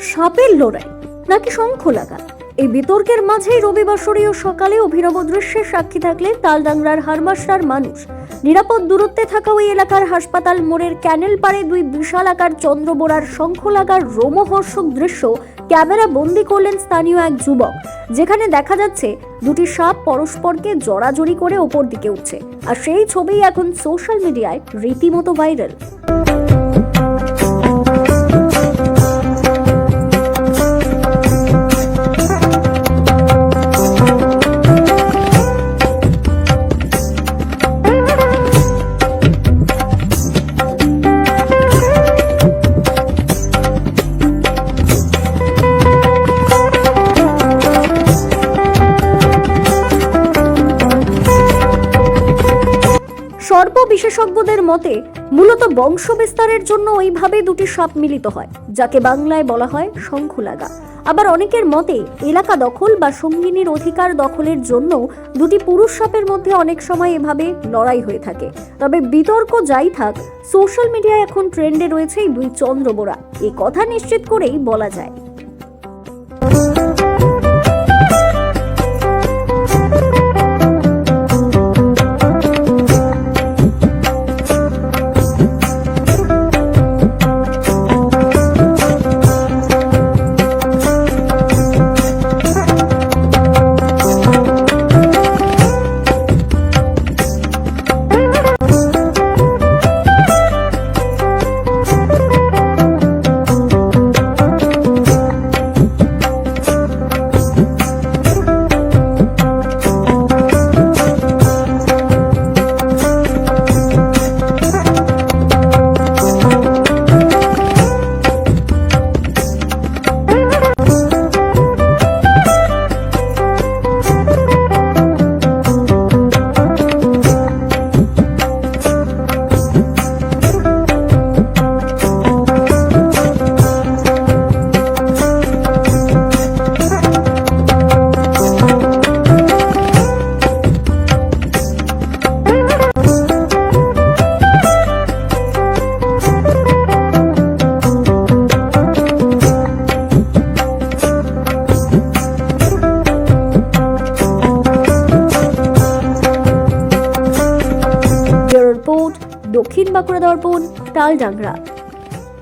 সাপের লড়াই নাকি শঙ্খ লাগা? এই বিতর্কের মাঝেই রবিবাসরীয় সকালে অভিনব দৃশ্যের সাক্ষী থাকলেন তালডাংরার হারমাসরার মানুষ। নিরাপদ দূরত্বে থাকা ওই এলাকার হাসপাতাল মোড়ের ক্যানেল পাড়ে দুই বিশাল আকার চন্দ্রবোড়ার শঙ্খ লাগার রোমহর্ষক দৃশ্য ক্যামেরা বন্দি করলেন স্থানীয় এক যুবক। যেখানে দেখা যাচ্ছে, দুটি সাপ পরস্পরকে জড়াজড়ি করে ওপর দিকে উঠছে। আর সেই ছবি এখন সোশ্যাল মিডিয়ায় রীতিমতো ভাইরাল সর্প বিশেষজ্ঞদের মতে, মূলত বংশ বিস্তারের জন্য ওইভাবে দুটি সাপ মিলিত হয়, যাকে বাংলায় বলা হয় শঙ্খলাগা। আবার অনেকের মতে, এলাকা দখল বা সঙ্গিনীর অধিকার দখলের জন্য দুটি পুরুষ সাপের মধ্যে অনেক সময় এভাবে লড়াই হয়ে থাকে। তবে বিতর্ক যাই থাক, সোশ্যাল মিডিয়ায় এখন ট্রেন্ডে রয়েছে দুই চন্দ্রবোড়া এই কথা নিশ্চিত করেই বলা যায়। দক্ষিণ বাঁকুড়া দর্পণ তালডাংরা।